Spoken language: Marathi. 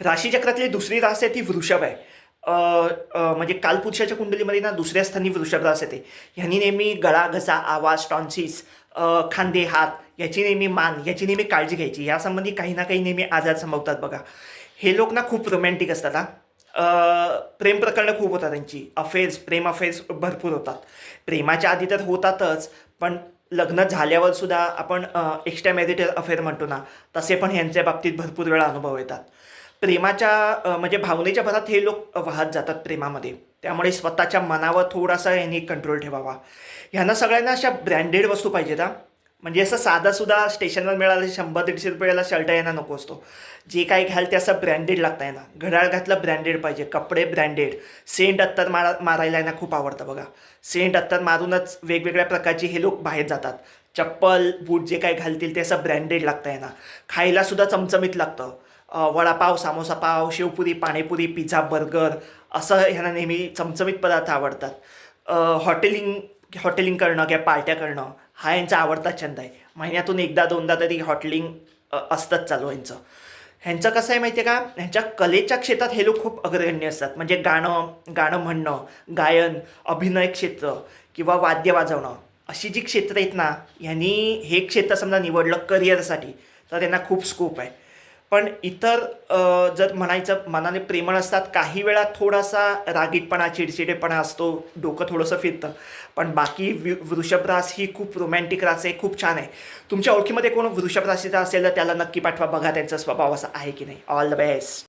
राशीचक्रातली दुसरी रास आहे ती वृषभ आहे. म्हणजे कालपुरुषाच्या कुंडलीमध्ये ना दुसऱ्या स्थानी वृषभ रास येते. ह्यांनी नेहमी गळा घसा आवाज टॉन्सिस खांदे हात याची नेहमी मान याची नेहमी काळजी घ्यायची. यासंबंधी काही ना काही नेहमी आजार संभवतात बघा. हे लोक ना खूप रोमॅन्टिक असतात हा. प्रेम प्रकरणं खूप होतात त्यांची. अफेअर्स प्रेम अफेअर्स भरपूर होतात. प्रेमाच्या आधी तर होतातच पण लग्न झाल्यावर सुद्धा आपण एक्स्ट्रा मॅरिटल अफेअर म्हणतो ना तसे पण ह्यांच्या बाबतीत भरपूर वेळा अनुभव येतात. प्रेमाच्या म्हणजे भावनेच्या भरात हे लोक वाहत जातात प्रेमामध्ये. त्यामुळे स्वतःच्या मनावर थोडासा यांनी कंट्रोल ठेवावा. ह्यांना सगळ्यांना अशा ब्रँडेड वस्तू पाहिजेत हा. म्हणजे असं साधा सुद्धा स्टेशनवर मिळालं शंभर दीडशे रुपयाला शर्ट यांना नको असतो. जे काही घ्याल ते असं ब्रँडेड लागतं यांना घड्याळ घातलं ब्रँडेड पाहिजे कपडे ब्रँडेड सेंट अत्तर मारा मारायला यांना खूप आवडतं बघा. सेंट अत्तर मारूनच वेगवेगळ्या प्रकारची हे लोक बाहेर जातात. चप्पल बूट जे काही घालतील ते असं ब्रँडेड लागतं यांना खायला सुद्धा चमचमीत लागतं. वडापाव सामोसा पाव शेवपुरी पाणीपुरी पिझ्झा बर्गर असं ह्यांना नेहमी चमचमीत पदार्थ आवडतात. हॉटेलिंग हॉटेलिंग करणं किंवा पार्ट्या करणं हा यांचा आवडता छंद आहे. महिन्यातून एकदा दोनदा तरी हॉटेलिंग असतंच चालू यांचं. ह्यांचं कसं आहे माहिती आहे का? ह्यांच्या कलेच्या क्षेत्रात हे लोक खूप अग्रगण्य असतात. म्हणजे गाणं गाणं म्हणणं गायन अभिनय क्षेत्र किंवा वाद्य वाजवणं अशी जी क्षेत्र आहेत ना ह्यांनी हे क्षेत्र समजा निवडलं करिअरसाठी तर त्यांना खूप स्कोप आहे. पण इतर जर म्हणायचं मनाने प्रेमळ असतात काही वेळा थोडासा रागीटपणा चिडचिडेपणा असतो डोकं थोडंसं फिरतं. पण बाकी वि वृषभ रास ही खूप रोमॅन्टिक रास आहे खूप छान आहे. तुमच्या ओळखीमध्ये कोण वृषभ राशीचा असेल तर त्याला नक्की पाठवा बघा त्यांचा स्वभाव असा आहे की नाही. All the best